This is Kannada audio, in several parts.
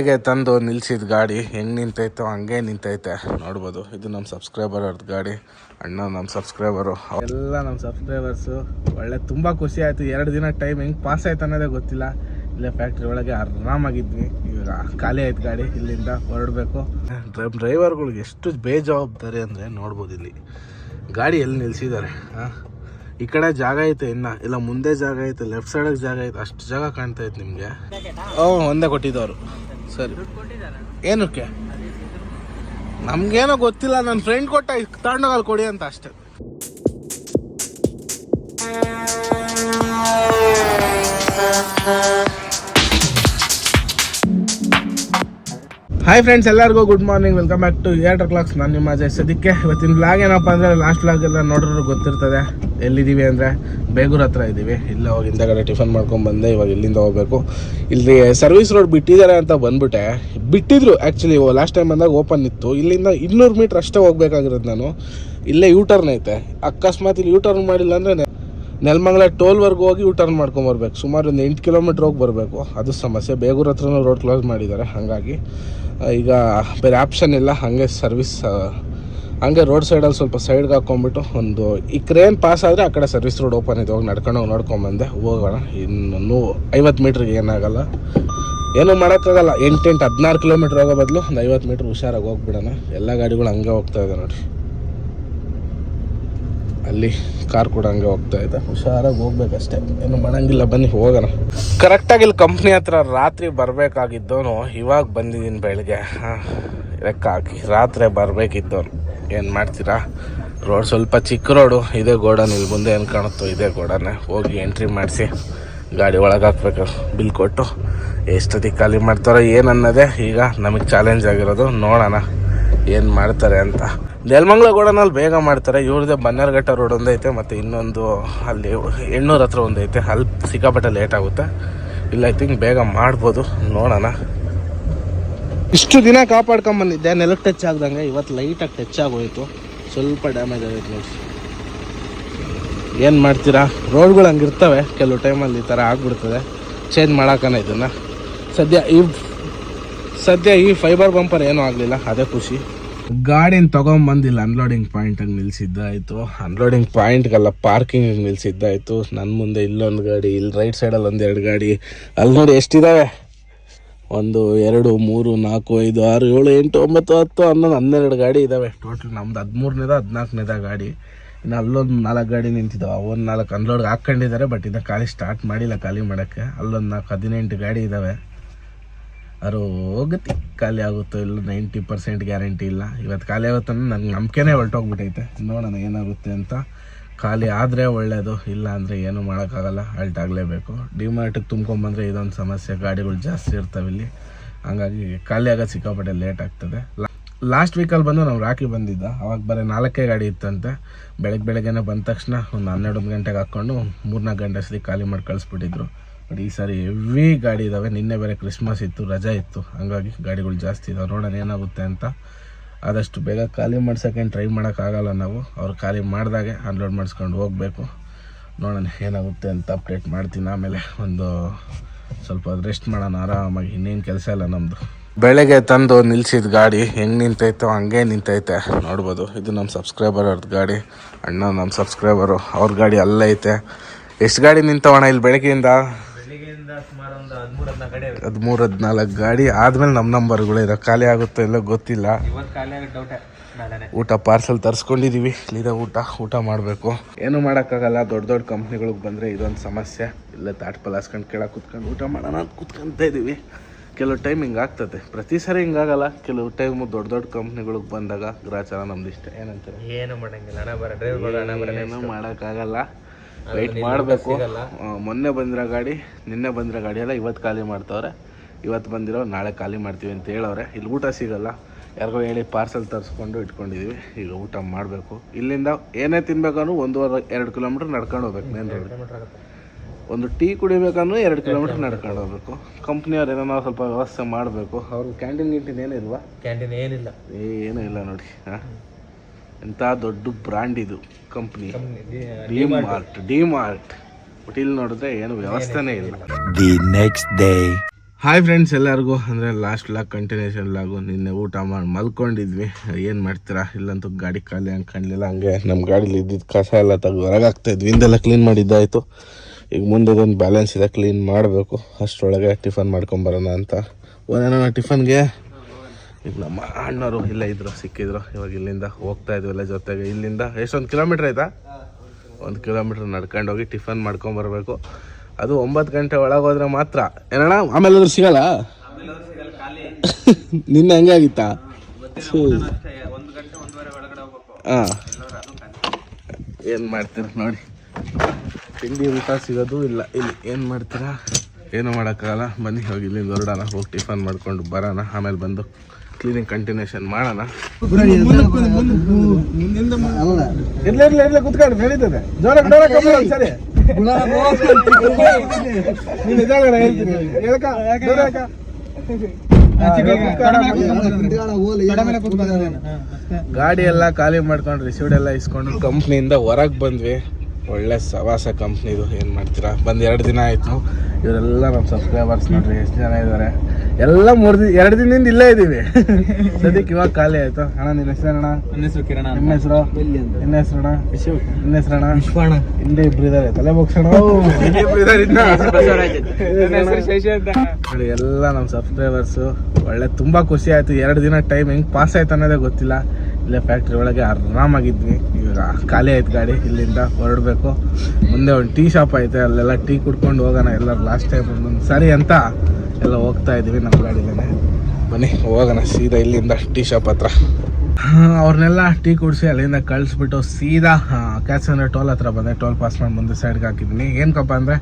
ಹೇಗೆ ತಂದು ನಿಲ್ಸಿದ ಗಾಡಿ ಹೆಂಗೆ ನಿಂತೈತೋ ಹಂಗೆ ನಿಂತೈತೆ. ನೋಡ್ಬೋದು. ಇದು ನಮ್ಮ ಸಬ್ಸ್ಕ್ರೈಬರ್ ಅವ್ರದ್ದು ಗಾಡಿ. ಅಣ್ಣ ನಮ್ಮ ಸಬ್ಸ್ಕ್ರೈಬರು ಎಲ್ಲ ನಮ್ಮ ಸಬ್ಸ್ಕ್ರೈಬರ್ಸು ಒಳ್ಳೆ ತುಂಬ ಖುಷಿ ಆಯಿತು. ಎರಡು ದಿನ ಟೈಮ್ ಹೆಂಗೆ ಪಾಸ್ ಆಯ್ತು ಅನ್ನೋದೇ ಗೊತ್ತಿಲ್ಲ. ಇಲ್ಲೇ ಫ್ಯಾಕ್ಟ್ರಿ ಒಳಗೆ ಆರಾಮಾಗಿದ್ವಿ. ಇವಾಗ ಖಾಲಿ ಆಯ್ತು ಗಾಡಿ. ಇಲ್ಲಿಂದ ಹೊರಡಬೇಕು. ಡ್ರೈವರ್ಗಳಿಗೆ ಎಷ್ಟು ಬೇಜವಾಬ್ದಾರಿ ಅಂದರೆ ನೋಡ್ಬೋದು ಇಲ್ಲಿ. ಗಾಡಿ ಎಲ್ಲಿ ನಿಲ್ಸಿದ್ದಾರೆ? ಹಾಂ? ಈ ಕಡೆ ಜಾಗ ಐತೆ ಇನ್ನ. ಇಲ್ಲ ಮುಂದೆ ಜಾಗ ಐತೆ. ಲೆಫ್ಟ್ ಸೈಡಿಗೆ ಜಾಗ ಐತೆ. ಅಷ್ಟು ಜಾಗ ಕಾಣ್ತಾ ಐತೆ ನಿಮಗೆ. ಓ ಒಂದೇ ಕೊಟ್ಟಿದ್ದವರು. ಸರಿ. ಏನಕ್ಕೆ? ನಮ್ಗೇನೋ ಗೊತ್ತಿಲ್ಲ ನನ್ನ ಫ್ರೆಂಡ್ ಕೊಟ್ಟ ತಗೊಂಡೋಗಲ್ಲಿ ಕೊಡಿ ಅಂತ ಅಷ್ಟೇ. ಹಾಯ್ ಫ್ರೆಂಡ್ಸ್ ಎಲ್ಲರಿಗೂ good morning welcome back to eight o'clocks ನಾನು ನಿಮ್ಮ ಅಜಯ್. ಸದ್ಯಕ್ಕೆ ಇವತ್ತಿನ ಬ್ಲಾಗ್ ಏನಪ್ಪ ಅಂದರೆ ಲಾಸ್ಟ್ ಬ್ಲಾಗ್ ಎಲ್ಲ ನೋಡಿದ್ರು ಗೊತ್ತಿರ್ತದೆ. ಎಲ್ಲಿದ್ದೀವಿ ಅಂದರೆ, ಬೇಗೂರ್ ಹತ್ರ ಇದ್ದೀವಿ. ಇಲ್ಲ ಹೋಗಿ ಹಿಂದಗಡೆ ಟಿಫನ್ ಮಾಡ್ಕೊಂಡು ಬಂದೆ, ಇವಾಗ ಇಲ್ಲಿಂದ ಹೋಗಬೇಕು. ಇಲ್ಲಿ ಸರ್ವಿಸ್ ರೋಡ್ ಬಿಟ್ಟಿದ್ದಾರೆ ಅಂತ ಬಂದ್ಬಿಟ್ಟೆ. ಬಿಟ್ಟಿದ್ರು ಆ್ಯಕ್ಚುಲಿ ಲಾಸ್ಟ್ ಟೈಮ್ ಬಂದಾಗ ಓಪನ್ ಇತ್ತು. ಇಲ್ಲಿಂದ ಇನ್ನೂರು ಮೀಟ್ರ್ ಅಷ್ಟೇ ಹೋಗ್ಬೇಕಾಗಿರೋದು ನಾನು. ಇಲ್ಲೇ ಯೂ ಟರ್ನ್ ಐತೆ. ಅಕಸ್ಮಾತ್ ಇಲ್ಲಿ ಯೂ ಟರ್ನ್ ಮಾಡಿಲ್ಲ ಅಂದರೆ ನೆಲಮಂಗಲ ಟೋಲ್ವರೆಗೂ ಹೋಗಿ ಯೂ ಟರ್ನ್ ಮಾಡ್ಕೊಂಬರ್ಬೇಕು ಸುಮಾರು ಒಂದು ಎಂಟು ಕಿಲೋಮೀಟ್ರ್ ಹೋಗಿ ಬರಬೇಕು. ಅದು ಸಮಸ್ಯೆ. ಬೇಗೂರ ಹತ್ರನೂ ರೋಡ್ ಕ್ಲೋಸ್ ಮಾಡಿದ್ದಾರೆ. ಹಾಗಾಗಿ ಈಗ ಬೇರೆ ಆಪ್ಷನ್ ಇಲ್ಲ. ಹಾಗೆ ಸರ್ವಿಸ್ ಹಂಗೆ ರೋಡ್ ಸೈಡಲ್ಲಿ ಸ್ವಲ್ಪ ಸೈಡ್ಗೆ ಹಾಕ್ಕೊಂಬಿಟ್ಟು ಒಂದು ಈ ಕ್ರೇನ್ ಪಾಸ್ ಆದರೆ ಆ ಕಡೆ ಸರ್ವಿಸ್ ರೋಡ್ ಓಪನ್ ಇದೆ. ಹೋಗಿ ನಡ್ಕೊಂಡು ಹೋಗಿ ನೋಡ್ಕೊಂಬಂದೆ ಹೋಗೋಣ. ಇನ್ನು ಐವತ್ತು ಮೀಟ್ರಿಗೆ ಏನಾಗಲ್ಲ. ಏನೂ ಮಾಡೋಕ್ಕಾಗಲ್ಲ. ಎಂಟೆಂಟು ಹದಿನಾರು ಕಿಲೋಮೀಟ್ರ್ ಹೋಗೋ ಬದಲು ಒಂದು ಐವತ್ತು ಮೀಟ್ರ್ ಹುಷಾರಾಗಿ ಹೋಗ್ಬಿಡೋಣ. ಎಲ್ಲ ಗಾಡಿಗಳು ಹಂಗೆ ಹೋಗ್ತಾ ಇದೆ ನೋಡಿ ಅಲ್ಲಿ ಕಾರ್ ಕೂಡ ಹಂಗೆ ಹೋಗ್ತಾ ಇದೆ. ಹುಷಾರಾಗಿ ಹೋಗ್ಬೇಕಷ್ಟೇ. ಏನು ಮಾಡಂಗಿಲ್ಲ, ಬನ್ನಿ ಹೋಗೋಣ. ಕರೆಕ್ಟಾಗಿ ಇಲ್ಲಿ ಕಂಪ್ನಿ ಹತ್ರ ರಾತ್ರಿ ಬರಬೇಕಾಗಿದ್ದವನು ಇವಾಗ ಬಂದಿದ್ದೀನಿ ಬೆಳಗ್ಗೆ. ಲೆಕ್ಕ ಹಾಕಿ. ರಾತ್ರಿ ಬರಬೇಕಿದ್ದವನು ಏನು ಮಾಡ್ತೀರಾ? ರೋಡ್ ಸ್ವಲ್ಪ ಚಿಕ್ಕ ರೋಡು ಇದೇ ಗೋಡನ್. ಇಲ್ಲಿ ಮುಂದೆ ಏನು ಕಾಣುತ್ತೋ ಇದೇ ಗೋಡನೆ. ಹೋಗಿ ಎಂಟ್ರಿ ಮಾಡಿಸಿ, ಗಾಡಿ ಒಳಗೆ ಹಾಕ್ಬೇಕು. ಬಿಲ್ ಕೊಟ್ಟು ಎಷ್ಟೊತ್ತಿಗೆ ಖಾಲಿ ಮಾಡ್ತಾರೋ ಏನನ್ನೋದೇ ಈಗ ನಮಗೆ ಚಾಲೆಂಜ್ ಆಗಿರೋದು ನೋಡೋಣ. ಏನು ಮಾಡ್ತಾರೆ ಅಂತ. ನೆಲಮಂಗ್ಲ ಗೋಡನಲ್ಲಿ ಬೇಗ ಮಾಡ್ತಾರೆ. ಇವ್ರದ್ದೇ ಬನ್ನರ್ಘಟ್ಟ ರೋಡ್ ಒಂದೈತೆ ಮತ್ತು ಇನ್ನೊಂದು ಅಲ್ಲಿ ಎಣ್ಣೂರ ಹತ್ರ ಒಂದೈತೆ ಅಲ್ಲಿ ಸಿಕ್ಕಾಪಟ್ಟೆ ಲೇಟ್ ಆಗುತ್ತೆ. ಇಲ್ಲ ಐ ಥಿಂಕ್ ಬೇಗ ಮಾಡ್ಬೋದು. ನೋಡೋಣ. ಇಷ್ಟು ದಿನ ಕಾಪಾಡ್ಕೊಂಬಂದಿದ್ದೆ. ನೆಲಕ್ಕೆ ಟಚ್ ಆಗ್ದಂಗೆ. ಇವತ್ತು ಲೈಟಾಗಿ ಟಚ್ ಆಗೋಯ್ತು. ಸ್ವಲ್ಪ ಡ್ಯಾಮೇಜ್ ಆಗೈತೆ ನೋಡಿ ಏನು ಮಾಡ್ತೀರಾ? ರೋಡ್ಗಳು ಹಂಗಿರ್ತವೆ. ಕೆಲವು ಟೈಮಲ್ಲಿ ಈ ಥರ ಆಗ್ಬಿಡ್ತದೆ. ಚೇಂಜ್ ಮಾಡೋಕ್ಕನ ಇದನ್ನು. ಸದ್ಯ ಈ ಸದ್ಯ ಈ ಫೈಬರ್ ಬಂಪರ್ ಏನೂ ಆಗಲಿಲ್ಲ. ಅದೇ ಖುಷಿ. ಗಾಡಿನ ತೊಗೊಂಬಂದಿಲ್ಲ ಅನ್ಲೋಡಿಂಗ್ ಪಾಯಿಂಟಾಗಿ ನಿಲ್ಸಿದ್ದಾಯಿತು. ಅನ್ಲೋಡಿಂಗ್ ಪಾಯಿಂಟ್ಗೆಲ್ಲ ಪಾರ್ಕಿಂಗ್ ನಿಲ್ಸಿದ್ದಾಯಿತು. ನನ್ನ ಮುಂದೆ ಇಲ್ಲೊಂದು ಗಾಡಿ ಇಲ್ಲಿ ರೈಟ್ ಸೈಡಲ್ಲಿ ಎರಡು ಗಾಡಿ. ಅಲ್ಲಿ ನೋಡಿ ಎಷ್ಟಿದ್ದಾವೆ ಒಂದು, ಎರಡು, ಮೂರು, ನಾಲ್ಕು, ಐದು, ಆರು, ಏಳು, ಎಂಟು, ಒಂಬತ್ತು, ಹತ್ತು, ಹನ್ನೊಂದು, ಹನ್ನೆರಡು ಗಾಡಿ ಇದ್ದಾವೆ ಟೋಟಲ್ ನಮ್ದು ಹದಿಮೂರನೇದ, ಹದಿನಾಲ್ಕನೇದ ಗಾಡಿ. ಇನ್ನು ಅಲ್ಲೊಂದು ನಾಲ್ಕು ಗಾಡಿ ನಿಂತಿದ್ದಾವೆ ಅವೊಂದು ನಾಲ್ಕು ಅನ್ಲೋಡ್ಗೆ ಹಾಕ್ಕೊಂಡಿದ್ದಾರೆ ಬಟ್ ಇನ್ನು ಖಾಲಿ ಸ್ಟಾರ್ಟ್ ಮಾಡಿಲ್ಲ, ಖಾಲಿ ಮಾಡೋಕ್ಕೆ. ಅಲ್ಲೊಂದು ನಾಲ್ಕು ಹದಿನೆಂಟು ಗಾಡಿ ಇದ್ದಾವೆ ಹೋಗುತ್ತೆ ಖಾಲಿ ಆಗುತ್ತೋ ಇಲ್ಲ ನೈಂಟಿ ಪರ್ಸೆಂಟ್ ಗ್ಯಾರಂಟಿ ಇಲ್ಲ. ಇವತ್ತು ಖಾಲಿ ಆಗುತ್ತೆ ನನಗೆ ನಂಬಿಕೆನೇ ಹೊರಟೋಗ್ಬಿಟ್ಟೈತೆ ನೋಡೋಣ ಏನಾಗುತ್ತೆ ಅಂತ. ಖಾಲಿ ಆದರೆ ಒಳ್ಳೆಯದು ಇಲ್ಲ ಅಂದರೆ ಏನೂ ಮಾಡೋಕ್ಕಾಗಲ್ಲ. ಅಲ್ಟ್ ಆಗಲೇಬೇಕು. ಡಿಮಾರ್ಟಿಗೆ ತುಂಬ್ಕೊಂಬಂದರೆ ಇದೊಂದು ಸಮಸ್ಯೆ. ಗಾಡಿಗಳು ಜಾಸ್ತಿ ಇರ್ತವೆ ಇಲ್ಲಿ. ಹಂಗಾಗಿ ಖಾಲಿ ಆಗೋದು ಸಿಕ್ಕಾಪಟ್ಟೆ ಲೇಟ್ ಆಗ್ತದೆ. ಲಾಸ್ಟ್ ವೀಕಲ್ಲಿ ಬಂದು ನಾವು ರಾಕಿ ಬಂದಿದ್ದ. ಅವಾಗ ಬರೀ ನಾಲ್ಕೇ ಗಾಡಿ ಇತ್ತಂತೆ. ಬೆಳಗ್ಗೆ ಬೆಳಗ್ಗೆನೇ ಬಂದ ತಕ್ಷಣ ಒಂದು ಹನ್ನೆರಡು ಗಂಟೆಗೆ ಹಾಕ್ಕೊಂಡು ಮೂರ್ನಾಲ್ಕು ಗಂಟೆ ಸರಿ ಖಾಲಿ ಮಾಡಿ ಕಳಿಸ್ಬಿಟ್ಟಿದ್ರು ಬಟ್ ಈ ಸಾರಿ ಹೆವಿ ಗಾಡಿ ಇದ್ದಾವೆ ನಿನ್ನೆ ಬೇರೆ ಕ್ರಿಸ್ಮಸ್ ಇತ್ತು, ರಜಾ ಇತ್ತು. ಹಂಗಾಗಿ ಗಾಡಿಗಳು ಜಾಸ್ತಿ ಇದ್ದಾವೆ ನೋಡೋಣ ಏನಾಗುತ್ತೆ ಅಂತ. ಆದಷ್ಟು ಬೇಗ ಖಾಲಿ ಮಾಡ್ಸೋಕ್ಕೇನು ಟ್ರೈ ಮಾಡೋಕ್ಕಾಗಲ್ಲ ನಾವು. ಅವ್ರು ಖಾಲಿ ಮಾಡಿದಾಗೆ ಅನ್ಲೋಡ್ ಮಾಡಿಸ್ಕೊಂಡು ಹೋಗಬೇಕು. ನೋಡೋಣ ಏನಾಗುತ್ತೆ ಅಂತ ಅಪ್ಡೇಟ್ ಮಾಡ್ತೀನಿ. ಆಮೇಲೆ ಒಂದು ಸ್ವಲ್ಪ ರೆಸ್ಟ್ ಮಾಡೋಣ ಆರಾಮಾಗಿ. ಇನ್ನೇನು ಕೆಲಸ ಇಲ್ಲ ನಮ್ಮದು ಬೆಳಗ್ಗೆ ತಂದು ನಿಲ್ಸಿದ ಗಾಡಿ ಹೆಂಗೆ ನಿಂತೈತೋ ಹಂಗೆ ನಿಂತೈತೆ. ನೋಡ್ಬೋದು. ಇದು ನಮ್ಮ ಸಬ್ಸ್ಕ್ರೈಬರ್ ಅವ್ರದ್ದು ಗಾಡಿ. ಅಣ್ಣ ನಮ್ಮ ಸಬ್ಸ್ಕ್ರೈಬರು ಅವ್ರ ಗಾಡಿ ಅಲ್ಲೈತೆ ಎಷ್ಟು ಗಾಡಿ ನಿಂತವಣ್ಣ ಇಲ್ಲಿ ಬೆಳಗ್ಗೆಯಿಂದ? ಹದಿಮೂರು ಹದಿನಾಲ್ಕು ಗಾಡಿ ಆದ್ಮೇಲೆ ನಮ್ಮ ನಂಬರ್ಗಳು ಇದೆ. ಖಾಲಿ ಆಗುತ್ತೋ ಇಲ್ಲ ಗೊತ್ತಿಲ್ಲ. ಊಟ ಪಾರ್ಸಲ್ ತರಿಸ್ಕೊಂಡಿದ್ದೀವಿ ಇಲ್ಲಿದೆ ಊಟ. ಊಟ ಮಾಡಬೇಕು. ಏನು ಮಾಡೋಕ್ಕಾಗಲ್ಲ. ದೊಡ್ಡ ದೊಡ್ಡ ಕಂಪ್ನಿಗಳಿಗೆ ಬಂದರೆ ಇದೊಂದು ಸಮಸ್ಯೆ. ಇಲ್ಲ ತಾಟ್ಪಲ್ ಹಾಸ್ಕೊಂಡು ಕೆಳಗೆ ಕುತ್ಕೊಂಡು ಊಟ ಮಾಡೋಣ ಅಂತ ಕುತ್ಕೊಂತ ಇದ್ದೀವಿ ಕೆಲವು ಟೈಮ್ ಹಿಂಗಾಗ್ತದೆ ಪ್ರತಿ ಸರಿ ಹಿಂಗಾಗಲ್ಲ ಕೆಲವು ಟೈಮು ದೊಡ್ಡ ದೊಡ್ಡ ಕಂಪ್ನಿಗಳಿಗೆ ಬಂದಾಗ ಗ್ರಾಚಾರ ನಮ್ದು ಇಷ್ಟ ಏನಂತಾರೆ? ಏನು ಮಾಡಂಗಿಲ್ಲ. ಹಣ ಬರ ಡ್ರೈವರ್ ಮಾಡೋಕ್ಕಾಗಲ್ಲ. ವೆಯ್ಟ್ ಮಾಡಬೇಕು. ಮೊನ್ನೆ ಬಂದಿರೋ ಗಾಡಿ ನಿನ್ನೆ ಬಂದಿರೋ ಗಾಡಿ ಎಲ್ಲ ಇವತ್ತು ಖಾಲಿ ಮಾಡ್ತವ್ರೆ. ಇವತ್ತು ಬಂದಿರೋ ನಾಳೆ ಖಾಲಿ ಮಾಡ್ತೀವಿ ಅಂತ ಹೇಳವ್ರೆ. ಇಲ್ಲಿ ಊಟ ಸಿಗಲ್ಲ. ಯಾರಿಗೋ ಹೇಳಿ ಪಾರ್ಸಲ್ ತರಿಸ್ಕೊಂಡು ಇಟ್ಕೊಂಡಿದ್ದೀವಿ ಈಗ ಊಟ ಮಾಡಬೇಕು. ಇಲ್ಲಿಂದ ಏನೇ ತಿನ್ಬೇಕಾದ್ರೂ ಒಂದೂವರೆ ಎರಡು ಕಿಲೋಮೀಟ್ರ್ ನಡ್ಕೊಂಡು ಹೋಗ್ಬೇಕು ಮೇನ್ ರೋಡ್ ಒಂದು ಟೀ ಕುಡಿಬೇಕಂದ್ರೆ ಎರಡು ಕಿಲೋಮೀಟ್ರ್ ನಡ್ಕೊಂಡು ಹೋಗ್ಬೇಕು. ಕಂಪ್ನಿಯವ್ರು ಏನೋ ನಾವು ಸ್ವಲ್ಪ ವ್ಯವಸ್ಥೆ ಮಾಡಬೇಕು. ಅವ್ರಿಗೆ ಕ್ಯಾಂಟೀನ್ ಗಿಂಟೀನ್ ಏನಿಲ್ವಾ? ಕ್ಯಾಂಟೀನ್ ಏನಿಲ್ಲ. ಏನೂ ಇಲ್ಲ ನೋಡಿ ಹಾಂ? ಎಂಥ ದೊಡ್ಡ ಬ್ರ್ಯಾಂಡ್ ಇದು company D mart D mart but ಇಲ್ಲಿ ನೋಡಿದ್ರೆ ಏನು ವ್ಯವಸ್ಥೆನೇ ಇಲ್ಲ. The next day hi friends ಎಲ್ಲರಿಗೂ ಅಂದರೆ ಲಾಸ್ಟ್ ಲಾಗ್ ಕಂಟಿನ್ಯೂಷನ್ ಲಾಗು ನಿನ್ನೆ ಊಟ ಮಾಡಿ ಮಲ್ಕೊಂಡಿದ್ವಿ. ಏನು ಮಾಡ್ತೀರಾ? ಇಲ್ಲಂತೂ ಗಾಡಿ ಖಾಲಿ ಹಂಗೆ ಕಾಣಲಿಲ್ಲ ಹಂಗೆ ನಮ್ಮ ಗಾಡೀಲಿ ಇದ್ದಿದ್ದು ಕಸ ಎಲ್ಲ ತೆಗೆದು ಹೊರಗೆ ಇದ್ವಿ. ಹಿಂದೆಲ್ಲ ಕ್ಲೀನ್ ಮಾಡಿದ್ದಾಯಿತು. ಈಗ ಮುಂದೆ ಒಂದು ಬ್ಯಾಲೆನ್ಸ್ ಇದೆ ಕ್ಲೀನ್ ಮಾಡಬೇಕು. ಅಷ್ಟರೊಳಗೆ ಟಿಫನ್ ಮಾಡ್ಕೊಂಬರೋಣ ಅಂತ. ಒಂದೇನೋ ಟಿಫನ್ಗೆ ಈಗ ನಮ್ಮ ಅಣ್ಣವರು ಇಲ್ಲೇ ಇದ್ರು, ಸಿಕ್ಕಿದ್ರು. ಇವಾಗ ಇಲ್ಲಿಂದ ಹೋಗ್ತಾ ಇದ್ವಲ್ಲ ಜೊತೆಗೆ. ಇಲ್ಲಿಂದ ಎಷ್ಟೊಂದು ಕಿಲೋಮೀಟ್ರ್ ಆಯ್ತಾ? ಒಂದು ಕಿಲೋಮೀಟ್ರ್ ನಡ್ಕೊಂಡು ಹೋಗಿ ಟಿಫನ್ ಮಾಡ್ಕೊಂಬರ್ಬೇಕು ಅದು ಒಂಬತ್ತು ಗಂಟೆ ಒಳಗೋದ್ರೆ ಮಾತ್ರ. ಏನಣ್ಣ, ಆಮೇಲೆ ಅದ್ರ ಸಿಗಲ್ಲ? ನಿನ್ನೆ ಹಂಗೆ ಆಗಿತ್ತಾ? ಒಂದು ಗಂಟೆ ಒಂದೂವರೆ ಒಳಗಡೆ ಹೋಗ್ಬೇಕು ಹಾಂ. ಏನು ಮಾಡ್ತೀರ ನೋಡಿ. ತಿಂಡಿ ಊಟ ಸಿಗೋದು ಇಲ್ಲ. ಇಲ್ಲಿ ಏನು ಮಾಡ್ತೀರಾ? ಏನೂ ಮಾಡೋಕ್ಕಾಗಲ್ಲ. ಬನ್ನಿ ಹೋಗಿ ಇಲ್ಲಿಂದ ಹೊರಡೋಣ. ಹೋಗಿ ಟಿಫನ್ ಮಾಡ್ಕೊಂಡು ಬರೋಣ. ಆಮೇಲೆ ಬಂದು ಕ್ಲೀನಿಂಗ್ ಕಂಟಿನ್ಯೂಷನ್ ಮಾಡೋಣ. ಇರ್ಲಿ ಇರ್ಲಿ ಇರ್ಲಿ ಕುತ್ಕೊಂಡು ನಡೀತದೆ. ಜೋರ ಜೋರ ಕಮ್ಮಿ ಸರಿ? ಗಾಡಿ ಎಲ್ಲ ಖಾಲಿ ಮಾಡ್ಕೊಂಡು ರಿಸೀವ್ಡ್ ಎಲ್ಲ ಇಸ್ಕೊಂಡು ಕಂಪ್ನಿಯಿಂದ ಹೊರಗೆ ಬಂದ್ವಿ. ಒಳ್ಳೆ ಸವಾಸ ಕಂಪ್ನಿದು ಏನು ಮಾಡ್ತೀರಾ? ಬಂದು ಎರಡು ದಿನ ಆಯಿತು. ಇವರೆಲ್ಲ ನಮ್ಮ ಸಬ್ಸ್ಕ್ರೈಬರ್ಸ್ ನೋಡ್ರಿ ಎಷ್ಟು ಜನ ಇದ್ದಾರೆ? ಎಲ್ಲ ಮೂರ್ ದಿನ ಎರಡು ದಿನದಿಂದ ಇಲ್ಲೇ ಇದ್ದೀವಿ ಸದ್ಯಕ್ಕೆ ಇವಾಗ ಖಾಲಿ ಆಯ್ತು. ಅಣ್ಣ ನಿನ್ನ ಹೆಸರು ಅಣ್ಣ? ನನ್ನ ಹೆಸರು ಕಿರಣ ನಿಮ್ಮ ಹೆಸರು? ನಿನ್ನ ಹೆಸರು ಅಣ್ಣ? ನಿನ್ನ ಹೆಸರು ಅಣ್ಣ? ಹಿಂದೆ ಇಬ್ರು ಇದಾರೆ. ತಲೆ ಮುಗ್ಸೋಣ? ಎಲ್ಲ ನಮ್ಮ ಸಬ್ಸ್ಕ್ರೈಬರ್ಸ್ ಒಳ್ಳೆ ತುಂಬಾ ಖುಷಿ ಆಯ್ತು. ಎರಡು ದಿನ ಟೈಮ್ ಹೆಂಗೆ ಪಾಸ್ ಆಯ್ತು ಅನ್ನೋದೇ ಗೊತ್ತಿಲ್ಲ. ಇಲ್ಲೇ ಫ್ಯಾಕ್ಟ್ರಿ ಒಳಗೆ ಆರಾಮಾಗಿದ್ವಿ. ಇವಾಗ ಖಾಲಿ ಆಯ್ತು ಗಾಡಿ ಇಲ್ಲಿಂದ ಹೊರಡಬೇಕು. ಮುಂದೆ ಒಂದು ಟೀ ಶಾಪ್ ಐತೆ. ಅಲ್ಲೆಲ್ಲ ಟೀ ಕುಡ್ಕೊಂಡು ಹೋಗೋಣ ಎಲ್ಲರೂ ಲಾಸ್ಟ್ ಟೈಮ್ ಒಂದೊಂದು ಸರಿ ಅಂತ. ಎಲ್ಲ ಹೋಗ್ತಾ ಇದ್ದೀವಿ ನಮ್ಮ ಗಾಡಿಲೇ ಬನ್ನಿ, ಹೋಗೋಣ, ಸೀದಾ ಇಲ್ಲಿಂದ ಟೀ ಶಾಪ್ ಹತ್ರ. ಅವ್ರನ್ನೆಲ್ಲ ಟೀ ಕುಡಿಸಿ ಅಲ್ಲಿಂದ ಕಳಿಸ್ಬಿಟ್ಟು ಸೀದಾ ಕ್ಯಾಚಂದ್ರ ಟೋಲ್ ಹತ್ರ ಬಂದೆ. ಟೋಲ್ ಪಾಸ್ ಮಾಡಿ ಮುಂದೆ ಸೈಡ್ಗೆ ಹಾಕಿದ್ದೀನಿ. ಏನಕ್ಕಪ್ಪ ಅಂದರೆ,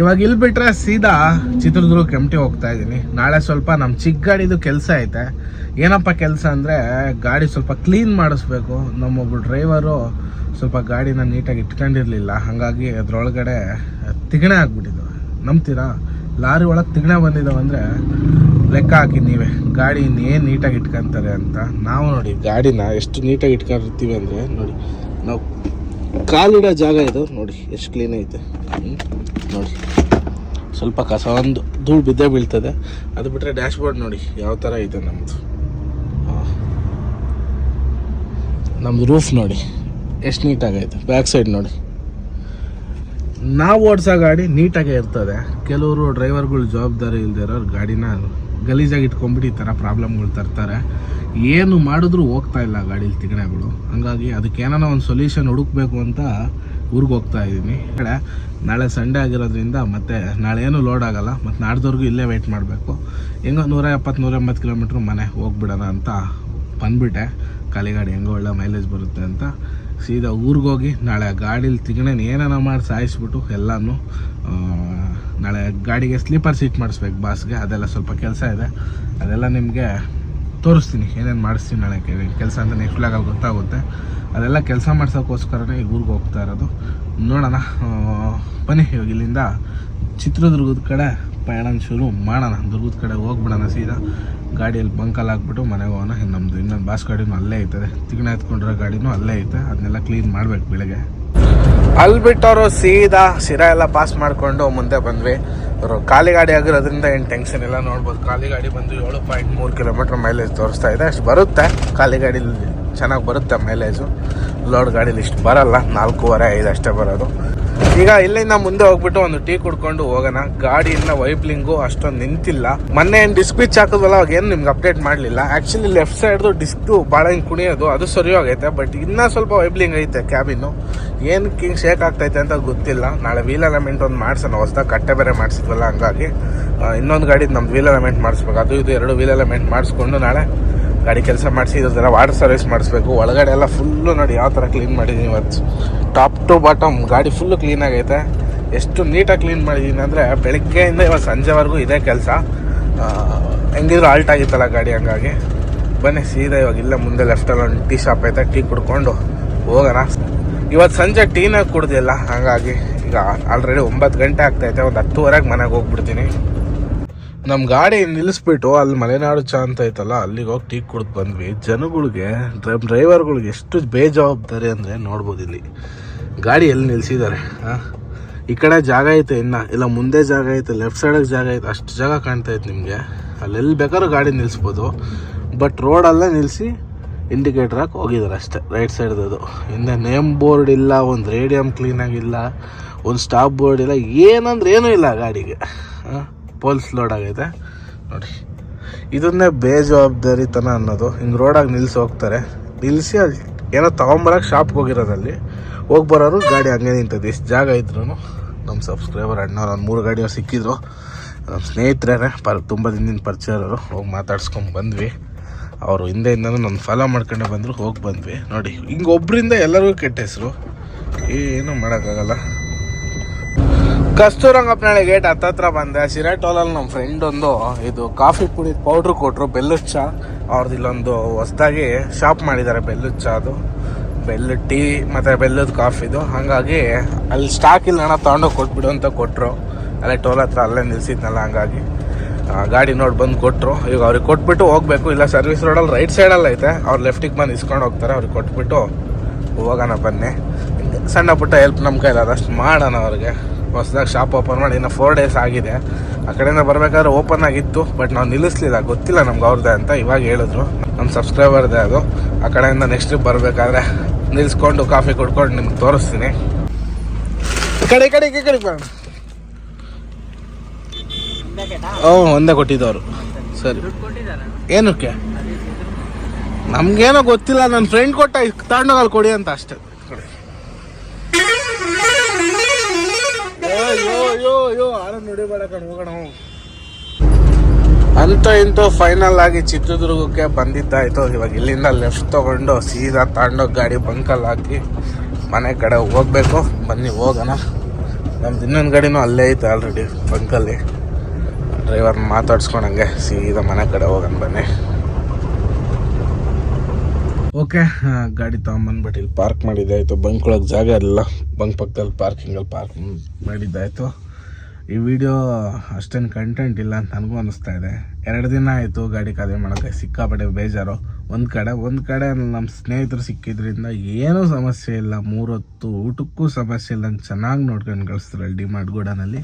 ಇವಾಗ ಇಲ್ಲಿ ಬಿಟ್ಟರೆ ಸೀದಾ ಚಿತ್ರದುರ್ಗ ಕೆಂಪ್ಟಿ ಹೋಗ್ತಾ ಇದ್ದೀನಿ. ನಾಳೆ ಸ್ವಲ್ಪ ನಮ್ಮ ಚಿಕ್ಕ ಗಾಡಿದು ಕೆಲಸ ಐತೆ. ಏನಪ್ಪ ಕೆಲಸ ಅಂದರೆ, ಗಾಡಿ ಸ್ವಲ್ಪ ಕ್ಲೀನ್ ಮಾಡಿಸ್ಬೇಕು. ನಮ್ಮೊಬ್ಬ ಡ್ರೈವರು ಸ್ವಲ್ಪ ಗಾಡಿನ ನೀಟಾಗಿ ಇಟ್ಕೊಂಡಿರಲಿಲ್ಲ. ಹಾಗಾಗಿ ಅದರೊಳಗಡೆ ತಿಗಣೆ ಆಗ್ಬಿಟ್ಟಿದ್ದು ನಂಬ್ತೀರಾ? ಲಾರಿ ಒಳಗೆ ತಿಗಣೆ ಬಂದಿದ್ದಾವೆ ಅಂದರೆ ಲೆಕ್ಕ ಹಾಕಿ ನೀವೇ. ಗಾಡಿ ಇನ್ನೇನು ನೀಟಾಗಿ ಇಟ್ಕೊಂತಾರೆ ಅಂತ ನಾವು ನೋಡಿ. ಗಾಡಿನ ಎಷ್ಟು ನೀಟಾಗಿ ಇಟ್ಕೊಂಡಿರ್ತೀವಿ ಅಂದರೆ ನೋಡಿ. ನಾವು ಕಾಲಿಡೋ ಜಾಗ ಇದು ನೋಡಿ, ಎಷ್ಟು ಕ್ಲೀನ್ ಐತೆ? ನೋಡಿ. ಸ್ವಲ್ಪ ಕಸ ಒಂದು ಧೂಳು ಬಿದ್ದೇ ಬೀಳ್ತದೆ. ಅದು ಬಿಟ್ಟರೆ ಡ್ಯಾಶ್ಬೋರ್ಡ್ ನೋಡಿ, ಯಾವ ಥರ ಇದೆ ನಮ್ಮದು ನಮ್ಮದು ರೂಫ್ ನೋಡಿ, ಎಷ್ಟು ನೀಟಾಗೈತೆ ಬ್ಯಾಕ್ ಸೈಡ್ ನೋಡಿ. ನಾವು ಓಡಿಸೋ ಗಾಡಿ ನೀಟಾಗೇ ಇರ್ತದೆ. ಕೆಲವರು ಡ್ರೈವರ್ಗಳು ಜವಾಬ್ದಾರಿ ಇಲ್ಲದೆ ಇರೋರು ಗಾಡಿನ ಗಲೀಜಾಗಿ ಇಟ್ಕೊಂಡ್ಬಿಟ್ಟು ಈ ಥರ ಪ್ರಾಬ್ಲಮ್ಗಳು ತರ್ತಾರೆ. ಏನು ಮಾಡಿದ್ರೂ ಹೋಗ್ತಾ ಇಲ್ಲ ಗಾಡೀಲಿ ತಿಗಣೆಗಳು. ಹಂಗಾಗಿ ಅದಕ್ಕೆ ಏನಾನ ಒಂದು ಸೊಲ್ಯೂಷನ್ ಹುಡುಕ್ಬೇಕು ಅಂತ ಊರಿಗೆ ಹೋಗ್ತಾ ಇದ್ದೀನಿ ಕಡೆ ನಾಳೆ ಸಂಡೇ ಆಗಿರೋದ್ರಿಂದ ಮತ್ತೆ ನಾಳೆ ಏನು ಲೋಡ್ ಆಗಲ್ಲ, ಮತ್ತು ನಾಡ್ದವ್ರಿಗೂ ಇಲ್ಲೇ ವೆಯ್ಟ್ ಮಾಡಬೇಕು. ಹೆಂಗೋ ನೂರ ಎಪ್ಪತ್ತು ನೂರ ಎಂಬತ್ತು ಕಿಲೋಮೀಟ್ರ್ ಮನೆ ಹೋಗ್ಬಿಡೋಣ ಅಂತ ಬಂದ್ಬಿಟ್ಟೆ. ಖಾಲಿ ಗಾಡಿ ಹೆಂಗೆ ಒಳ್ಳೆ ಮೈಲೇಜ್ ಬರುತ್ತೆ ಅಂತ ಸೀದಾ ಹೋಗಿ ನಾಳೆ ಗಾಡೀಲಿ ತಿಗಣೆನ ಏನಾನ ಮಾಡಿ ಸಾಯಿಸ್ಬಿಟ್ಟು ಎಲ್ಲನೂ ನಾಳೆ ಗಾಡಿಗೆ ಸ್ಲೀಪರ್ ಸೀಟ್ ಮಾಡಿಸ್ಬೇಕು, ಬಾಸ್ಗೆ. ಅದೆಲ್ಲ ಸ್ವಲ್ಪ ಕೆಲಸ ಇದೆ. ಅದೆಲ್ಲ ನಿಮಗೆ ತೋರಿಸ್ತೀನಿ. ಏನೇನು ಮಾಡಿಸ್ತೀನಿ ನಾಳೆ ಕೆಲಸ ಅಂತ ನೆಕ್ಸ್ಟ್ ಬ್ಲಾಗಲ್ಲಿ ಗೊತ್ತಾಗುತ್ತೆ. ಅದೆಲ್ಲ ಕೆಲಸ ಮಾಡಿಸೋಕ್ಕೋಸ್ಕರನೇ ಈ ಊರಿಗೆ ಹೋಗ್ತಾ ಇರೋದು. ನೋಡೋಣ ಬನ್ನಿ ಇವಾಗ ಇಲ್ಲಿಂದ ಚಿತ್ರದುರ್ಗದ ಕಡೆ. ಪ್ರಯಾಣ ಶುರು ಮಾಡೋಣ. ದುರ್ಗದ ಕಡೆ ಹೋಗ್ಬಿಡೋಣ ಸೀದಾ. ಗಾಡಿಯಲ್ಲಿ ಬಂಕಲ್ಲಿ ಹಾಕ್ಬಿಟ್ಟು ಮನೆಗೆ ಹೋಗೋಣ. ನಮ್ಮದು ಇನ್ನೊಂದು ಬಾಸ್ ಗಾಡಿನೂ ಅಲ್ಲೇ ಐತದೆ. ತಿಗಣ ಎತ್ಕೊಂಡಿರೋ ಗಾಡಿನೂ ಅಲ್ಲೇ ಐತೆ. ಅದನ್ನೆಲ್ಲ ಕ್ಲೀನ್ ಮಾಡ್ಬೇಕು ಬೆಳಗ್ಗೆ. ಅಲ್ಲಿ ಬಿಟ್ಟವರು ಸೀದಾ ಶಿರಾ ಎಲ್ಲ ಪಾಸ್ ಮಾಡಿಕೊಂಡು ಮುಂದೆ ಬಂದ್ವಿ. ಅವರು ಖಾಲಿ ಗಾಡಿ ಆಗಿರೋದ್ರಿಂದ ಏನು ಟೆನ್ಷನ್ ಇಲ್ಲ, ನೋಡ್ಬೋದು. ಖಾಲಿ ಗಾಡಿ ಬಂದು ಏಳು ಪಾಯಿಂಟ್ ಮೂರು ಕಿಲೋಮೀಟ್ರ್ ಮೈಲೇಜ್ ತೋರಿಸ್ತಾ ಇದೆ. ಅಷ್ಟು ಬರುತ್ತೆ. ಖಾಲಿ ಗಾಡೀಲಿ ಚೆನ್ನಾಗಿ ಬರುತ್ತೆ ಮೈಲೇಜು ಲೋಡ್ ಗಾಡೀಲಿ ಇಷ್ಟು ಬರಲ್ಲ. ನಾಲ್ಕೂವರೆ, ಐದು ಅಷ್ಟೇ ಬರೋದು. ಈಗ ಇಲ್ಲಿಂದ ಮುಂದೆ ಹೋಗ್ಬಿಟ್ಟು ಒಂದು ಟೀ ಕುಡ್ಕೊಂಡು ಹೋಗೋಣ. ಗಾಡಿಯಿಂದ ವೈಪ್ಲಿಂಗು ಅಷ್ಟೊಂದು ನಿಂತಿಲ್ಲ. ಮೊನ್ನೆ ಏನು ಡಿಸ್ಕ್ ಬಿಚ್ ಹಾಕಿದ್ವಲ್ಲ, ಅವಾಗ ಏನು ನಿಮ್ಗೆ ಅಪ್ಡೇಟ್ ಮಾಡಲಿಲ್ಲ. ಆ್ಯಕ್ಚುಲಿ ಲೆಫ್ಟ್ ಸೈಡ್ದು ಡಿಸ್ಕ್ದು ಭಾಳ ಹಿಂಗೆ ಕುಣಿಯೋದು, ಅದು ಸರಿ ಹೋಗೈತೆ ಬಟ್ ಇನ್ನೂ ಸ್ವಲ್ಪ ವೈಬ್ಲಿಂಗ್ ಐತೆ ಕ್ಯಾಬಿನ್ನು ಏನು ಹಿಂಗೆ ಶೇಕ್ ಆಗ್ತೈತೆ ಅಂತ ಗೊತ್ತಿಲ್ಲ. ನಾಳೆ ವೀಲ್ ಎಲಮೆಂಟ್ ಒಂದು ಮಾಡ್ಸೋಣ. ಹೊಸ್ದಾಗ ಕಟ್ಟೆ ಬೇರೆ ಮಾಡಿಸಿದ್ವಲ್ಲ, ಹಂಗಾಗಿ ಇನ್ನೊಂದು ಗಾಡಿದು ನಮ್ದು ವೀಲ್ ಎಲಮೆಂಟ್ ಮಾಡಿಸ್ಬೇಕು. ಅದು ಇದು ಎರಡು ವೀಲ್ ಎಲಮೆಂಟ್ ಮಾಡಿಸ್ಕೊಂಡು ನಾಳೆ ಗಾಡಿ ಕೆಲಸ ಮಾಡಿಸಿ ಇದ್ರದ್ದೆಲ್ಲ ವಾಟರ್ ಸರ್ವಿಸ್ ಮಾಡಿಸ್ಬೇಕು. ಒಳಗಡೆ ಎಲ್ಲ ಫುಲ್ಲು ನೋಡಿ ಯಾವ ಥರ ಕ್ಲೀನ್ ಮಾಡಿದ್ದೀನಿ ಇವತ್ತು. ಟಾಪ್ ಟು ಬಾಟಮ್ ಗಾಡಿ ಫುಲ್ಲು ಕ್ಲೀನ್ ಆಗೈತೆ. ಎಷ್ಟು ನೀಟಾಗಿ ಕ್ಲೀನ್ ಮಾಡಿದ್ದೀನಿ ಅಂದರೆ ಬೆಳಗ್ಗೆಯಿಂದ ಇವತ್ತು ಸಂಜೆವರೆಗೂ ಇದೇ ಕೆಲಸ. ಹೆಂಗಿದ್ರು ಆಲ್ಟ್ ಆಗಿತ್ತಲ್ಲ ಗಾಡಿ ಹಂಗಾಗಿ. ಬನ್ನಿ, ಸೀದಾ ಇವಾಗ ಇಲ್ಲ ಮುಂದೆ ಲೆಫ್ಟಲ್ಲಿ ಒಂದು ಟೀ ಶಾಪ್ ಐತೆ ಟೀ ಕುಡ್ಕೊಂಡು ಹೋಗೋಣ. ಇವತ್ತು ಸಂಜೆ ಟೀನೇ ಕುಡ್ದಿಲ್ಲ, ಹಾಗಾಗಿ ಈಗ ಆಲ್ರೆಡಿ ಒಂಬತ್ತು ಗಂಟೆ ಆಗ್ತೈತೆ ಒಂದು ಹತ್ತುವರೆಗೆ ಮನೆಗೆ ಹೋಗ್ಬಿಡ್ತೀನಿ. ನಮ್ಮ ಗಾಡಿ ನಿಲ್ಲಿಸ್ಬಿಟ್ಟು ಅಲ್ಲಿ ಮಲೆನಾಡು ಚಾ ಅಂತ ಐತಲ್ಲ, ಅಲ್ಲಿಗೆ ಹೋಗಿ ಟೀಕ್ ಕುಡ್ದು ಬಂದ್ವಿ. ಜನಗಳಿಗೆ ಡ್ರೈವರ್ಗಳಿಗೆ ಎಷ್ಟು ಬೇಜವಾಬ್ದಾರಿ ಅಂದರೆ ನೋಡ್ಬೋದು ಇಲ್ಲಿ. ಗಾಡಿ ಎಲ್ಲಿ ನಿಲ್ಲಿಸಿದ್ದಾರೆ ಹಾಂ ಈ ಕಡೆ ಜಾಗ ಐತೆ ಇನ್ನ. ಇಲ್ಲ, ಮುಂದೆ ಜಾಗ ಐತೆ ಲೆಫ್ಟ್ ಸೈಡಿಗೆ ಜಾಗ ಐತೆ, ಅಷ್ಟು ಜಾಗ ಕಾಣ್ತಾ ಐತೆ ನಿಮಗೆ. ಅಲ್ಲೆಲ್ಲಿ ಬೇಕಾದ್ರೂ ಗಾಡಿ ನಿಲ್ಲಿಸ್ಬೋದು ಬಟ್ ರೋಡಲ್ಲೇ ನಿಲ್ಲಿಸಿ ಇಂಡಿಕೇಟರ್ ಹಾಕಿ ಹೋಗಿದ್ದಾರೆ ಅಷ್ಟೇ ರೈಟ್ ಸೈಡ್ದು ಹಿಂದೆ ನೇಮ್ ಬೋರ್ಡ್ ಇಲ್ಲ, ಒಂದು ರೇಡಿಯಮ್ ಕ್ಲೀನಾಗಿಲ್ಲ ಒಂದು ಸ್ಟಾಪ್ ಬೋರ್ಡ್ ಇಲ್ಲ, ಏನಂದ್ರೆ ಏನೂ ಇಲ್ಲ ಗಾಡಿಗೆ ಪೋಲ್ಸ್ ಲೋಡ್ ಆಗೈತೆ. ನೋಡಿ, ಇದನ್ನೇ ಬೇಜವಾಬ್ದಾರಿತನ ಅನ್ನೋದು. ಹಿಂಗೆ ರೋಡಾಗಿ ನಿಲ್ಲಿಸಿ ಹೋಗ್ತಾರೆ. ನಿಲ್ಲಿಸಿ ಅಲ್ಲಿ ಏನೋ ತೊಗೊಂಬರಕ್ಕೆ ಶಾಪ್ಗೆ ಹೋಗಿರೋದಲ್ಲಿ. ಹೋಗಿ ಬರೋರು ಗಾಡಿ ಹಂಗೆ ನಿಂತದ್ದು ಇಷ್ಟು ಜಾಗ ಇದ್ರು ನಮ್ಮ ಸಬ್ಸ್ಕ್ರೈಬರ್ ಅಣ್ಣವ್ರು ಒಂದು ಮೂರು ಗಾಡಿಯವ್ರು ಸಿಕ್ಕಿದ್ರು. ನಮ್ಮ ಸ್ನೇಹಿತರೇ ಪರ್ ತುಂಬ ದಿನದಿಂದ ಪರಿಚಯ ಹೋಗಿ ಮಾತಾಡ್ಸ್ಕೊಂಡು ಬಂದ್ವಿ. ಅವರು ಹಿಂದೆಯಿಂದನೂ ನನ್ನ ಫಾಲೋ ಮಾಡ್ಕೊಂಡೆ ಬಂದರು, ಹೋಗಿ ಬಂದ್ವಿ. ನೋಡಿ, ಹಿಂಗೆ ಒಬ್ಬರಿಂದ ಎಲ್ಲರಿಗೂ ಕೆಟ್ಟ ಹೆಸರು. ಏನೂ ಮಾಡೋಕ್ಕಾಗಲ್ಲ. ಕಸ್ತೂರಂಗಪ್ಪನಹಳ್ಳಿ ಗೇಟ್ ಹತ್ತತ್ರ ಬಂದೆ. ಸಿರಾಟೋಲಲ್ಲಿ ನಮ್ಮ ಫ್ರೆಂಡ್ ಒಂದು, ಇದು ಕಾಫಿ ಪುಡಿ ಪೌಡ್ರ್ ಕೊಟ್ಟರು ಬೆಲ್ಲದ ಚಾ ಅವ್ರದ್ದು ಇಲ್ಲೊಂದು ಹೊಸ್ದಾಗಿ ಶಾಪ್ ಮಾಡಿದ್ದಾರೆ ಬೆಲ್ಲದ ಚಾ ಅದು. ಬೆಲ್ಲದ ಟೀ, ಮತ್ತು ಬೆಲ್ಲದ ಕಾಫಿದು ಹಾಗಾಗಿ ಅಲ್ಲಿ ಸ್ಟಾಕ್ ಇಲ್ಲ ಅಣ್ಣ ತೊಗೊಂಡೋಗಿ ಕೊಟ್ಬಿಡು ಅಂತ ಕೊಟ್ಟರು ಅಲ್ಲೇ ಟೋಲ್ ಹತ್ರ ಅಲ್ಲೇ ನಿಲ್ಸಿದ್ನಲ್ಲ ಹಂಗಾಗಿ. ಗಾಡಿ ನೋಡಿ ಬಂದು ಕೊಟ್ಟರು ಈಗ ಅವ್ರಿಗೆ ಕೊಟ್ಬಿಟ್ಟು ಹೋಗಬೇಕು. ಇಲ್ಲ ಸರ್ವಿಸ್ ರೋಡಲ್ಲಿ ರೈಟ್ ಸೈಡಲ್ಲಿ ಐತೆ. ಅವ್ರು ಲೆಫ್ಟಿಗೆ ಬಂದು ಇಸ್ಕೊಂಡು ಹೋಗ್ತಾರೆ. ಅವ್ರಿಗೆ ಕೊಟ್ಬಿಟ್ಟು ಹೋಗೋಣ ಬನ್ನಿ. ಸಣ್ಣ ಪುಟ್ಟ ಹೆಲ್ಪ್ ನಮ್ಮ ಕೈಲಾದಷ್ಟು ಮಾಡೋಣ ಅವ್ರಿಗೆ. ಹೊಸ್ದಾಗಿ ಶಾಪ್ ಓಪನ್ ಮಾಡಿ ಇನ್ನು ಫೋರ್ ಡೇಸ್ ಆಗಿದೆ. ಆ ಕಡೆಯಿಂದ ಬರಬೇಕಾದ್ರೆ ಓಪನ್ ಆಗಿತ್ತು ಬಟ್ ನಾವು ನಿಲ್ಲಿಸ್ಲಿಲ್ಲ. ಗೊತ್ತಿಲ್ಲ ನಮ್ಗೆ ಅವ್ರದ್ದೇ ಅಂತ ಇವಾಗ ಹೇಳಿದ್ರು. ನಮ್ಮ ಸಬ್ಸ್ಕ್ರೈಬರ್ದೇ ಅದು. ಆ ಕಡೆಯಿಂದ ನೆಕ್ಸ್ಟ್ ಟ್ರಿಪ್ ಬರಬೇಕಾದ್ರೆ ನಿಲ್ಲಿಸ್ಕೊಂಡು ಕಾಫಿ ಕುಡ್ಕೊಂಡು ನಿಮ್ಗೆ ತೋರಿಸ್ತೀನಿ. ಈ ಕಡೆ ಈ ಕಡೆ ಈ ಕಡೆ ಬರೋಣ ಹ್ಞೂ ಒಂದೇ ಕೊಟ್ಟಿದ್ದವರು. ಸರಿ. ಏನಕ್ಕೆ? ನಮಗೇನೋ ಗೊತ್ತಿಲ್ಲ ನನ್ನ ಫ್ರೆಂಡ್ ಕೊಟ್ಟ ತಗೊಂಡೋಗಲ್ಲಿ ಕೊಡಿ ಅಂತ ಅಷ್ಟೇ ಕೊಡಿ ಅಯ್ಯೋ ಅಯ್ಯೋ ಅಯ್ಯೋ ಆರ ನೋಡಿಬೇಡ ಕಣ್ ಹೋಗೋಣ ಹೋಗು. ಅಂತೂ ಇಂತೂ ಫೈನಲ್ ಆಗಿ ಚಿತ್ರದುರ್ಗಕ್ಕೆ ಬಂದಿದ್ದಾಯ್ತು, ಇವಾಗ ಇಲ್ಲಿಂದ ಲೆಫ್ಟ್ ತಗೊಂಡು ಸೀದಾ ತಾಂಡೋ ಗಾಡಿ ಬಂಕಲ್ಲಿ ಹಾಕಿ ಮನೆ ಕಡೆ ಹೋಗ್ಬೇಕು. ಬನ್ನಿ, ಹೋಗೋಣ. ನಮ್ದು ಇನ್ನೊಂದು ಗಾಡಿನೂ ಅಲ್ಲೇ ಐತೆ ಆಲ್ರೆಡಿ ಬಂಕಲ್ಲಿ ಡ್ರೈವರ್ ಮಾತಾಡ್ಸ್ಕೊಂಡಂಗೆ ಸೀದಾ ಮನೆ ಕಡೆ ಹೋಗೋಣ, ಬನ್ನಿ. ಓಕೆ ಗಾಡಿ ತೊಗೊಂಬಂದ್ಬಿಟ್ಟು ಇಲ್ಲಿ ಪಾರ್ಕ್ ಮಾಡಿದ್ದಾಯ್ತು. ಬಂಕ್ ಒಳಗೆ ಜಾಗ ಇಲ್ಲ. ಬಂಕ್ ಪಕ್ಕದಲ್ಲಿ ಪಾರ್ಕಿಂಗಲ್ಲಿ ಪಾರ್ಕ್ ಮಾಡಿದ್ದಾಯಿತು. ಈ ವಿಡಿಯೋ ಅಷ್ಟೇನು ಕಂಟೆಂಟ್ ಇಲ್ಲ ಅಂತ ನನಗೂ ಅನಿಸ್ತಾ ಇದೆ. ಎರಡು ದಿನ ಆಯಿತು ಗಾಡಿ ಖಾಲಿ ಮಾಡೋಕ್ಕೆ. ಸಿಕ್ಕಾಪಟ್ಟೆ ಬೇಜಾರು. ಒಂದು ಕಡೆ ಒಂದು ಕಡೆ ನಮ್ಮ ಸ್ನೇಹಿತರು ಸಿಕ್ಕಿದ್ರಿಂದ ಏನೂ ಸಮಸ್ಯೆ ಇಲ್ಲ. ಮೂರೊತ್ತು ಊಟಕ್ಕೂ ಸಮಸ್ಯೆ ಇಲ್ಲ. ಅಂತ ಚೆನ್ನಾಗಿ ನೋಡ್ಕೊಂಡು ಕಳಿಸ್ತಾರೆ ಡಿ ಮಾರ್ಟ್ ಗೋಡನಲ್ಲಿ.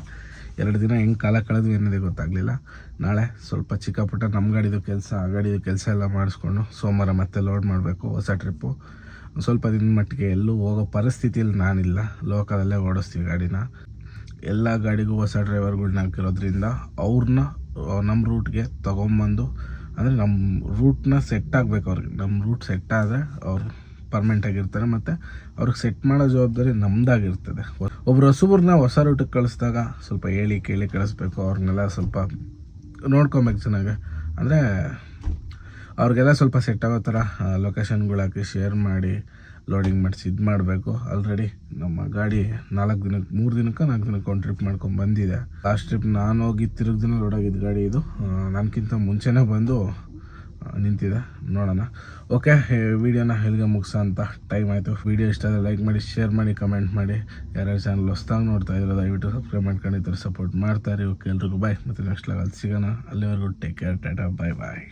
ಎರಡು ದಿನ ಹೆಂಗೆ ಕಾಲ ಕಳೆದ್ವಿ ಏನಿದೆ ಗೊತ್ತಾಗಲಿಲ್ಲ. ನಾಳೆ ಸ್ವಲ್ಪ ಚಿಕ್ಕಪುಟ್ಟ ನಮ್ಮ ಗಾಡಿದು ಕೆಲಸ, ಆ ಗಾಡಿದು ಕೆಲಸ ಎಲ್ಲ ಮಾಡಿಸ್ಕೊಂಡು ಸೋಮವಾರ ಮತ್ತೆ ಲೋಡ್ ಮಾಡಬೇಕು, ಹೊಸ ಟ್ರಿಪ್ಪು ಸ್ವಲ್ಪ ದಿನ ಮಟ್ಟಿಗೆ ಎಲ್ಲೂ ಹೋಗೋ ಪರಿಸ್ಥಿತಿಯಲ್ಲಿ ನಾನಿಲ್ಲ. ಲೋಕದಲ್ಲೇ ಓಡಿಸ್ತೀವಿ ಗಾಡಿನ. ಎಲ್ಲ ಗಾಡಿಗೂ ಹೊಸ ಡ್ರೈವರ್ಗಳ್ನ ಹಾಕಿರೋದ್ರಿಂದ ಅವ್ರನ್ನ ನಮ್ಮ ರೂಟ್ಗೆ ತೊಗೊಂಬಂದು, ಅಂದರೆ ನಮ್ಮ ರೂಟ್ನ ಸೆಟ್ ಆಗಬೇಕು ಅವ್ರಿಗೆ. ನಮ್ಮ ರೂಟ್ ಸೆಟ್ ಆದರೆ ಅವ್ರು ಪರ್ಮನೆಂಟ್ ಆಗಿರ್ತಾರೆ, ಮತ್ತು ಅವ್ರಿಗೆ ಸೆಟ್ ಮಾಡೋ ಜವಾಬ್ದಾರಿ ನಮ್ದಾಗಿರ್ತದೆ. ಒಬ್ರು ಹೊಸಬ್ರನ್ನ ಹೊಸ ರೂಟಕ್ಕೆ ಕಳಿಸಿದಾಗ ಸ್ವಲ್ಪ ಹೇಳಿ ಕೇಳಿ ಕಳಿಸ್ಬೇಕು, ಅವ್ರನ್ನೆಲ್ಲ ಸ್ವಲ್ಪ ನೋಡ್ಕೊಬೇಕು ಚೆನ್ನಾಗಿ ಅಂದರೆ ಅವ್ರಿಗೆಲ್ಲ ಸ್ವಲ್ಪ ಸೆಟ್ ಆಗೋ ಥರ ಲೊಕೇಶನ್ಗಳು ಹಾಕಿ ಶೇರ್ ಮಾಡಿ ಲೋಡಿಂಗ್ ಮಾಡಿಸಿ ಇದು ಮಾಡಬೇಕು. ಆಲ್ರೆಡಿ ನಮ್ಮ ಗಾಡಿ ನಾಲ್ಕು ದಿನಕ್ಕೆ ಮೂರು ದಿನಕ್ಕೆ ನಾಲ್ಕು ದಿನಕ್ಕೆ ಒಂದು ಟ್ರಿಪ್ ಮಾಡ್ಕೊಂಡು ಬಂದಿದೆ. ಲಾಸ್ಟ್ ಟ್ರಿಪ್ ನಾನು ಹೋಗಿ ತಿರುಗಿದಿನ ಲೋಡ್ ಆಗಿದ್ದು ಗಾಡಿ ಇದು. ನನಗಿಂತ ಮುಂಚೆನೇ ಬಂದು ನಿಂತಿದೆ, ನೋಡೋಣ. ಓಕೆ ವಿಡಿಯೋನ ಹೆಲ್ಗೆ ಮುಗಿಸೋ ಅಂತ ಟೈಮ್ ಆಯಿತು. ವಿಡಿಯೋ ಇಷ್ಟ ಆದರೆ ಲೈಕ್ ಮಾಡಿ ಶೇರ್ ಮಾಡಿ ಕಮೆಂಟ್ ಮಾಡಿ. ಯಾರ್ಯಾರು ಚಾನಲ್ ಹೊಸ್ದಾಗಿ ನೋಡ್ತಾ ಇದ್ರೆ ದಯವಿಟ್ಟು ಸಬ್ಸ್ಕ್ರೈಬ್ ಮಾಡ್ಕೊಂಡು ಥರ ಸಪೋರ್ಟ್ ಮಾಡ್ತಾರೆ ಓಕೆ ಎಲ್ರಿಗೂ ಬಾಯ್ ಮತ್ತೆ ನೆಕ್ಸ್ಟ್ ಲೆವೆಲ್ ಸಿಗೋಣ. ಅಲ್ಲಿವರೆಗೂ take care tata bye bye